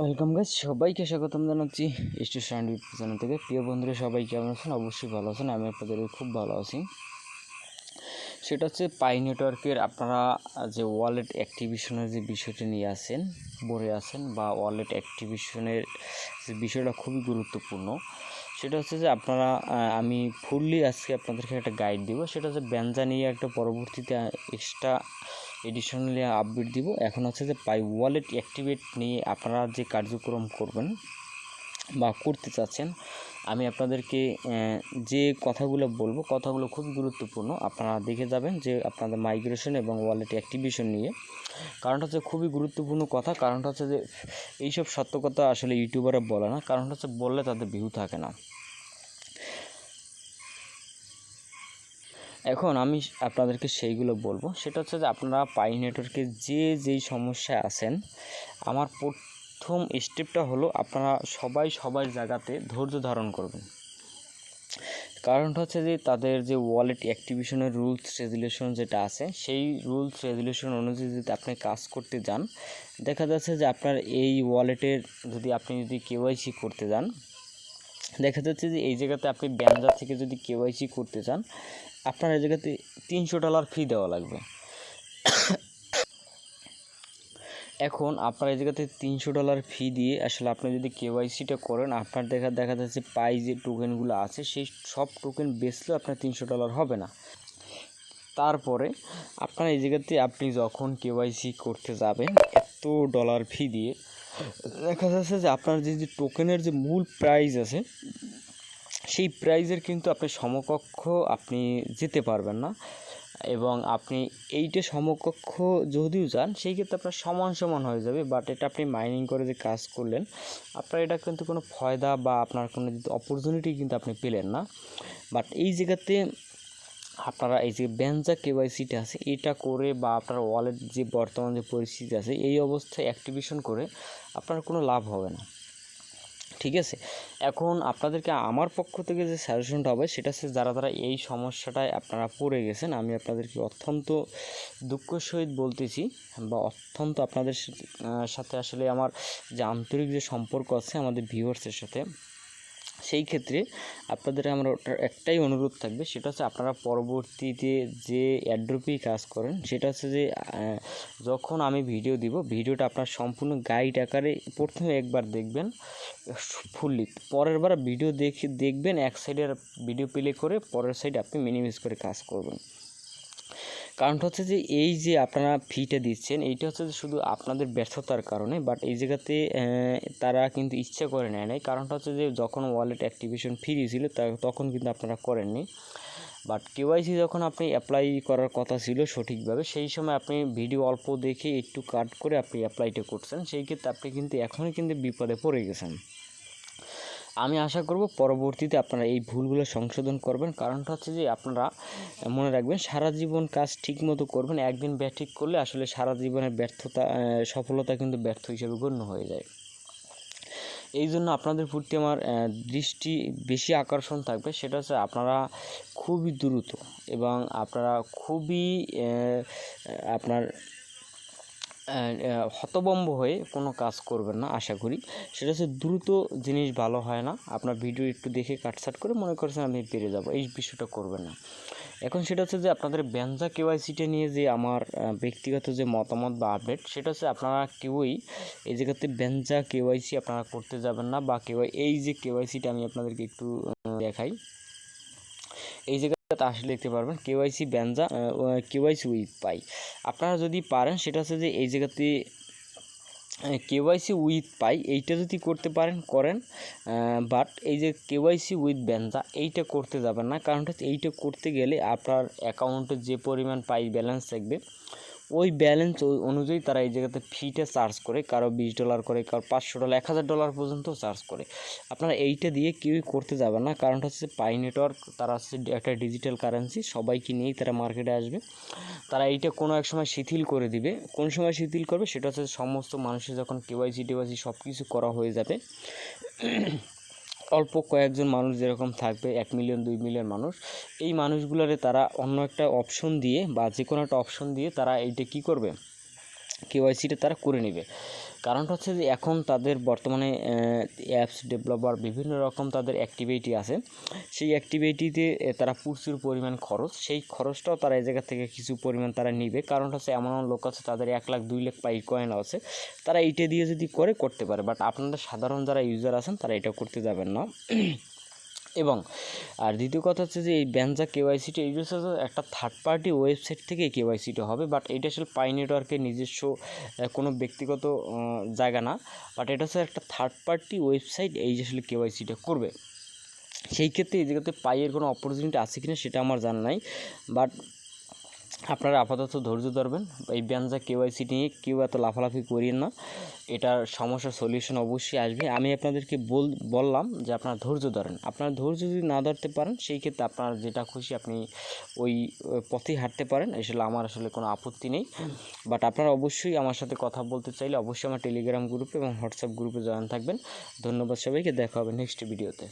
Welcome গাছ সবাইকে স্বাগতম জানাচ্ছি স্টেশন চ্যানেল থেকে। প্রিয় বন্ধুরা, সবাই কেমন আছেন? অবশ্যই ভালো আছেন, আমি আপনাদের খুব ভালো আছি। সেটা হচ্ছে পাই নেটওয়ার্কের আপনারা যে ওয়ালেট অ্যাক্টিভিশনের যে বিষয়টি নিয়ে আসেন বলে আছেন, বা ওয়ালেট অ্যাক্টিভিশনের যে বিষয়টা খুবই গুরুত্বপূর্ণ। সেটা হচ্ছে যে আপনারা আমি ফুললি আজকে আপনাদেরকে একটা গাইড দিব। সেটা হচ্ছে ব্যঞ্জা নিয়ে একটা পরবর্তীতে এক্সট্রা এডিশনালি আপডেট দিব। এখন হচ্ছে যে পাই ওয়ালেট অ্যাক্টিভেট নিয়ে আপনারা যে কার্যক্রম করবেন বা করতে চাচ্ছেন, আমি আপনাদেরকে যে কথাগুলো বলব, কথাগুলো খুব গুরুত্বপূর্ণ। আপনারা দেখে যাবেন যে আপনাদের মাইগ্রেশন এবং ওয়ালেট অ্যাক্টিভেশন নিয়ে। কারণটা হচ্ছে খুবই গুরুত্বপূর্ণ কথা, কারণটা হচ্ছে যে এইসব সত্য কথা আসলে ইউটিউবাররা বলে না, কারণটা হচ্ছে বললে তাদের ভিউ থাকে না। এখন আমি আপনাদেরকে সেইগুলো বলব। সেটা হচ্ছে যে আপনারা পাই নেটওয়ার্কে যে যেই সমস্যায় আছেন, আমার প্রথম স্টেপটা হলো আপনারা সবাই সবার জায়গাতে ধৈর্য ধারণ করবেন। কারণটা হচ্ছে যে তাদের যে ওয়ালেট অ্যাক্টিভেশনের রুলস রেগুলেশন যেটা আছে, সেই রুলস রেগুলেশন অনুযায়ী যদি আপনি কাজ করতে যান, দেখা যাচ্ছে যে আপনার এই ওয়ালেটের যদি আপনি যদি কেওয়াইসি করতে যান, দেখা যাচ্ছে যে এই জায়গাতে আপনি ব্যানজা থেকে যদি কেওয়াইসি করতে চান আপনার এই জায়গাতে তিনশো ডলার ফি দেওয়া লাগবে। এখন আপনার এই জায়গাতে তিনশো ডলার ফি দিয়ে আসলে আপনি যদি কেওয়াইসিটা করেন, আপনার দেখা দেখা যাচ্ছে পাই যে টোকেনগুলো আছে, সেই সব টোকেন বেচলেও আপনার তিনশো ডলার হবে না। তারপরে আপনার এই জায়গাতে আপনি যখন কেওয়াইসি করতে যাবেন, এত ডলার ফি দিয়ে, দেখা যাচ্ছে যে আপনার যে যে টোকেনের যে মূল প্রাইস আছে, সেই প্রাইজের কিন্তু আপনি সমকক্ষ আপনি যেতে পারবেন না। এবং আপনি এইটা সমকক্ষ যদিও যান, সেই ক্ষেত্রে আপনার সমান সমান হয়ে যাবে বাট এটা আপনি মাইনিং করে যে কাজ করলেন, আপনার এটা কিন্তু কোনো ফয়দা বা আপনার কোনো যদি অপরচুনিটি কিন্তু আপনি পেলেন না। বাট এই জায়গাতে আপনারা এই যে ব্যানজা কেওয়াইসিটা আছে, এটা করে বা আপনার ওয়ালেট যে বর্তমান যে পরিস্থিতি আছে, এই অবস্থায় অ্যাক্টিভেশন করে আপনার কোনো লাভ হবে না। ঠিক আছে? এখন আপনাদেরকে আমার পক্ষ থেকে যে সাজেশনটা হবে, সেটা হচ্ছে যারা যারা এই সমস্যাটায় আপনারা পড়ে গেছেন, আমি আপনাদেরকে অত্যন্ত দুঃখ সহিত বলতেছি বা অত্যন্ত আপনাদের সাথে- আসলে আমার যে আন্তরিক যে সম্পর্ক আছে আমাদের ভিউয়ার্সের সাথে সেই ক্ষেত্রে আপনাদের আমার একটাই অনুরোধ থাকবে, সেটা হচ্ছে আপনারা পরবর্তীতে যে অ্যাড্রপেই কাজ করেন, সেটা হচ্ছে যে যখন আমি ভিডিও দিব, ভিডিওটা আপনার সম্পূর্ণ গাইড আকারে প্রথমে একবার দেখবেন, ফুললি, পরের বার ভিডিও দেখে দেখবেন, এক সাইডের ভিডিও প্লে করে পরের সাইডে আপনি মিনিমাইজ করে কাজ করবেন। কারণটা হচ্ছে যে এই যে আপনারা ফিটা দিচ্ছেন, এইটা হচ্ছে যে শুধু আপনাদের ব্যর্থতার কারণে বাট এই জায়গাতে তারা কিন্তু ইচ্ছা করে নেয় নাই। কারণটা হচ্ছে যে যখন ওয়ালেট অ্যাক্টিভেশন ফ্রি ছিল তখন কিন্তু আপনারা করেননি। বাট কেওয়াইসি যখন আপনি অ্যাপ্লাই করার কথা ছিল সঠিকভাবে, সেই সময় আপনি ভিডিও অল্প দেখে একটু কাট করে আপনি অ্যাপ্লাইটা করছেন। সেই ক্ষেত্রে আপনি কিন্তু এখনই কিন্তু বিপদে পড়ে গেছেন। আমি আশা করব পরবর্তীতে আপনারা এই ভুলগুলো সংশোধন করবেন। কারণটা হচ্ছে যে আপনারা মনে রাখবেন, সারা জীবন কাজ ঠিকমতো করবেন, একদিন ব্যাঠিক করলে আসলে সারা জীবনের ব্যর্থতা সফলতা কিন্তু ব্যর্থ হিসেবে গণ্য হয়ে যায়। এই জন্য আপনাদের প্রতি আমার দৃষ্টি বেশি আকর্ষণ থাকবে, সেটা হচ্ছে আপনারা খুবই দ্রুত এবং আপনারা খুবই আপনার হতবম্ব হয়ে কোনো কাজ করবেন না, আশা করি। সেটা হচ্ছে দ্রুত জিনিস ভালো হয় না। আপনার ভিডিও একটু দেখে কাটসাট করে মনে করছেন আমি পেরে যাব, এই বিষয়টা করবেন না। এখন সেটা হচ্ছে যে আপনাদের ব্যঞ্জা কেওয়াইসিটা নিয়ে যে আমার ব্যক্তিগত যে মতামত বা আপডেট সেটা হচ্ছে আপনারা কেউই এই জায়গাতে ব্যঞ্জা কেওয়াইসি আপনারা করতে যাবেন না বা কেউ এই যে কেওয়াইসিটা আমি আপনাদেরকে একটু দেখাই। এই জায়গাতে আসলে দেখতে পারবেন কেওয়াইসি কে কেওয়াইসি উইথ পাই। আপনারা যদি পারেন, সেটা হচ্ছে যে এই জায়গাতে কেওয়াইসি উইথ পাই, এইটা যদি করতে পারেন, করেন বাট এই যে কেওয়াইসি উইথ ব্যানজা, এইটা করতে যাবেন না। কারণ এইটা করতে গেলে আপনার অ্যাকাউন্টে যে পরিমাণ পাই ব্যালেন্স থাকবে ওই ব্যালেন্স অনুযায়ী তারা এই জায়গাতে ফিটা চার্জ করে, কারও বিশ ডলার করে, কারও পাঁচশো ডলার এক হাজার ডলার পর্যন্ত চার্জ করে। আপনারা এইটা দিয়ে কেউই করতে যাবেন না, কারণটা হচ্ছে পাই নেটওয়ার্ক তারা হচ্ছে একটা ডিজিটাল কারেন্সি সবাইকে নিয়েই তারা মার্কেটে আসবে। তারা এইটা কোনো এক সময় শিথিল করে দিবে। কোন সময় শিথিল করবে? সেটা হচ্ছে সমস্ত মানুষের যখন কেওয়াইসি টেওয়াইসি সব কিছু করা হয়ে যাবে। অল্প কয়েকজন মানুষ যেরকম থাকবে, এক মিলিয়ন দুই মিলিয়ন মানুষ, এই মানুষগুলোরে তারা অন্য একটা অপশন দিয়ে বা যে কোনো একটা অপশন দিয়ে তারা এইটা কী করবে? কেওয়াইসিটা তারা করে নেবে। কারণটা হচ্ছে যে এখন তাদের বর্তমানে অ্যাপস ডেভেলপার বিভিন্ন রকম তাদের অ্যাক্টিভিটি আছে। সেই অ্যাক্টিভিটিতে তারা প্রচুর পরিমাণ খরচ। সেই খরচটাও তারা এই জায়গা থেকে কিছু পরিমাণ তারা নিবে। কারণটা হচ্ছে এমন লোক আছে, তাদের এক লাখ, দুই লাখ পাই কয়েন আছে। তারা এইটা দিয়ে যদি করে, করতে পারে। বাট আপনারা সাধারণ যারা ইউজার আছেন, তারা এটা করতে যাবেন না। এবং আর দ্বিতীয় কথা হচ্ছে যে এই ব্যানজা কেওয়াইসিটি এই একটা থার্ড পার্টি ওয়েবসাইট থেকে কেওয়াইসিটা হবে বাট এটা আসলে পাই নেটওয়ার্কের নিজস্ব কোনো ব্যক্তিগত জায়গা না বাট এটা হচ্ছে একটা থার্ড পার্টি ওয়েবসাইট এই যে আসলে কেওয়াইসিটা করবে। সেই ক্ষেত্রে এই জায়গাতে পাইয়ের কোনো অপরচুনিটি আছে কি না সেটা আমার জানা নাই বাট আপনারা আপাতত ধৈর্য ধরবেন। এই ব্যানজা কেওয়াইসি নিয়ে কেউ এত লাফালাফি করিয়েন না। এটার সমস্যার সলিউশন অবশ্যই আসবে। আমি আপনাদেরকে বল, বললাম যে আপনারা ধৈর্য ধরেন। আপনারা ধৈর্য যদি না ধরতে পারেন, সেই ক্ষেত্রে আপনার যেটা খুশি আপনি ওই পথেই হাঁটতে পারেন। আসলে আমার আসলে কোনো আপত্তি নেই। বাট আপনারা অবশ্যই আমার সাথে কথা বলতে চাইলে অবশ্যই আমার টেলিগ্রাম গ্রুপে এবং হোয়াটসঅ্যাপ গ্রুপে জয়েন থাকবেন। ধন্যবাদ সবাইকে। দেখা হবে নেক্সট ভিডিওতে